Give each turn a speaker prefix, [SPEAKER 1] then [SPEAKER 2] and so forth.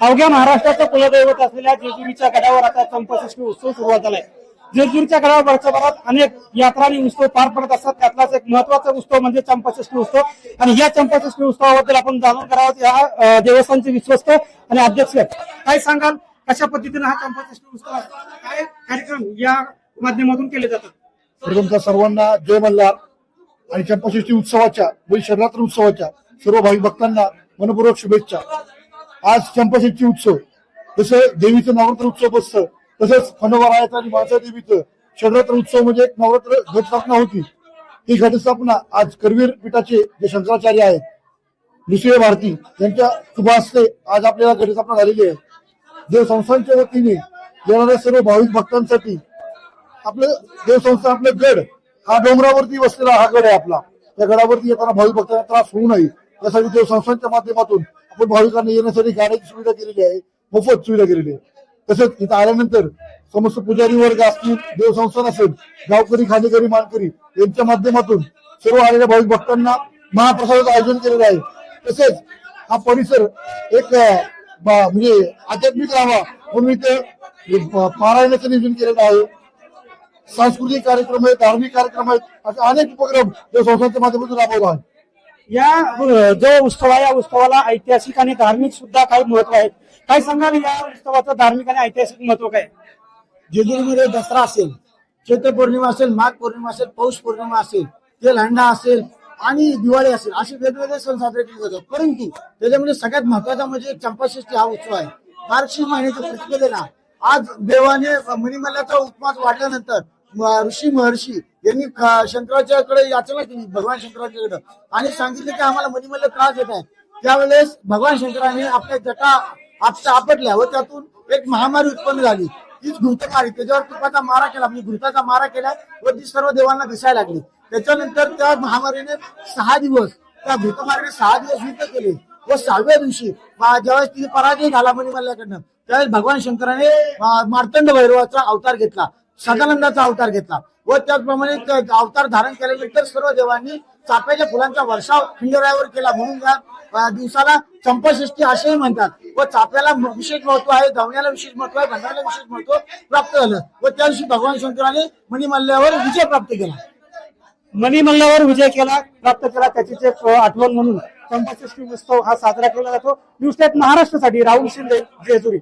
[SPEAKER 1] अवघ्या महाराष्ट्राचं कुलदैवत असलेल्या जेजुरीच्या गडावर आता चंपाषष्ठी उत्सव सुरुवात झालाय जेजुरीच्या गडावर वर्षभरात अनेक यात्रा आणि उत्सव पार पडत असतात. त्यातलाच एक महत्त्वाचा उत्सव म्हणजे चंपाषष्ठी उत्सव. आणि या चंपाषष्ठी उत्सवाबद्दल आपण जाणून करावं या देवस्थानचे विश्वस्त आणि अध्यक्ष काय सांगाल? कशा पद्धतीने हा चंपाषष्ठी उत्सव काय कार्यक्रम या माध्यमातून केले जातात?
[SPEAKER 2] तुमचा सर्वांना जय मल्हार. आणि चंपाषष्ठी उत्सवाच्या व शरणात्र उत्सवाच्या सर्व भाविक भक्तांना मनपूर्वक शुभेच्छा. आज चंपाशेटची उत्सव. जसं देवीचं नवरात्र उत्सव बसतं. तसंच खंडोबारायाचं आणि माणसा देवीचं शरणात्र उत्सव म्हणजे एक नवरात्र घटस्थापना होती. ही घटस्थापना आज करवीर पीठाचे जे शंकराचार्य आहेत दुसरे भारती यांच्या शुभहस्ते आज आपल्याला घटस्थापना झालेली आहे. देव संस्थांच्या वतीने येणाऱ्या सर्व भाविक भक्तांसाठी आपलं देवसंस्था आपलं गड हा डोंगरावरती बसलेला हा गड आहे आपला. त्या गडावरती येताना भाविक भक्तांना त्रास होऊ नये. यासाठी संस्थांच्या माध्यमातून आपण भाविकांना येण्यासाठी गाड्याची सुविधा केलेली आहे मोफत सुविधा केलेली आहे. तसंच इथं आल्यानंतर समस्त पुजारी वर्ग असतील देवसंस्थान असेल गावकरी खाणेकरी मानकरी यांच्या माध्यमातून सर्व आलेल्या भाविक भक्तांना महाप्रसादाचं आयोजन केलेलं आहे. तसेच हा परिसर एक म्हणजे आध्यात्मिक राहावा म्हणून इथे पारायणाचं नियोजन केलेलं आहे. सांस्कृतिक कार्यक्रम आहेत धार्मिक कार्यक्रम आहेत असे अनेक उपक्रम या संस्थांच्या माध्यमातून राबवत आहे.
[SPEAKER 1] या जो उत्सव आहे या उत्सवाला ऐतिहासिक आणि धार्मिक सुद्धा काही महत्त्व आहे. काय सांगाल या उत्सवाचं धार्मिक आणि ऐतिहासिक महत्त्व काय?
[SPEAKER 3] जेजुरीमध्ये दसरा असेल चैत्र पौर्णिमा असेल माघ पौर्णिमा असेल पौष पौर्णिमा असेल तेल हंडा असेल आणि दिवाळी असेल असे वेगवेगळे सण साजरे केले जातात. परंतु त्याच्यामध्ये सगळ्यात महत्त्वाचा म्हणजे चंपाषष्ठी हा उत्सव आहे. मार्गशीर महिन्याच्या प्रतिपदेला आज देवाने मणिमल्याचा उपवास वाढल्यानंतर ऋषी महर्षी यांनी शंकराच्याकडे याचना केली भगवान शंकराच्याकडे. आणि सांगितले की आम्हाला मणिमल्ल त्रास येत आहे. त्यावेळेस भगवान शंकराने आपल्या जटा आपल्या आपटल्या व त्यातून एक महामारी उत्पन्न झाली. तीच घृतमारी त्याच्यावर तुपाचा मारा केला. म्हणजे घृताचा मारा केला व ती सर्व देवांना दिसायला लागली. त्याच्यानंतर त्या महामारीने सहा दिवस त्या घृतमारीने सहा दिवस युद्ध केले. व सहाव्या दिवशी ज्यावेळेस तिथे पराजय झाला मणिमल्ल्याकडनं त्यावेळेस भगवान शंकराने मार्तंड भैरवाचा अवतार घेतला. सदानंदाचा अवतार घेतला. व त्याचप्रमाणे अवतार धारण केल्यानंतर सर्व देवांनी चाफ्याच्या फुलांचा वर्षाव खंडोऱ्यावर केला. म्हणून या दिवसाला चंपाषष्ठी असेही म्हणतात. व चाफ्याला विशेष महत्त्व आहे धावण्याला विशेष महत्त्व आहे भंडाऱ्याला विशेष महत्त्व प्राप्त झालं. व त्या दिवशी भगवान शंकराने मणिमल्ल्यावर विजय प्राप्त केला.
[SPEAKER 1] मणिमल्ल्यावर विजय केला प्राप्त केला त्याची एक आठवण म्हणून. चंपाषष्ठी उत्सव हा साजरा केला जातो. न्यूज महाराष्ट्रासाठी. राहुल शिंदे जेजुरी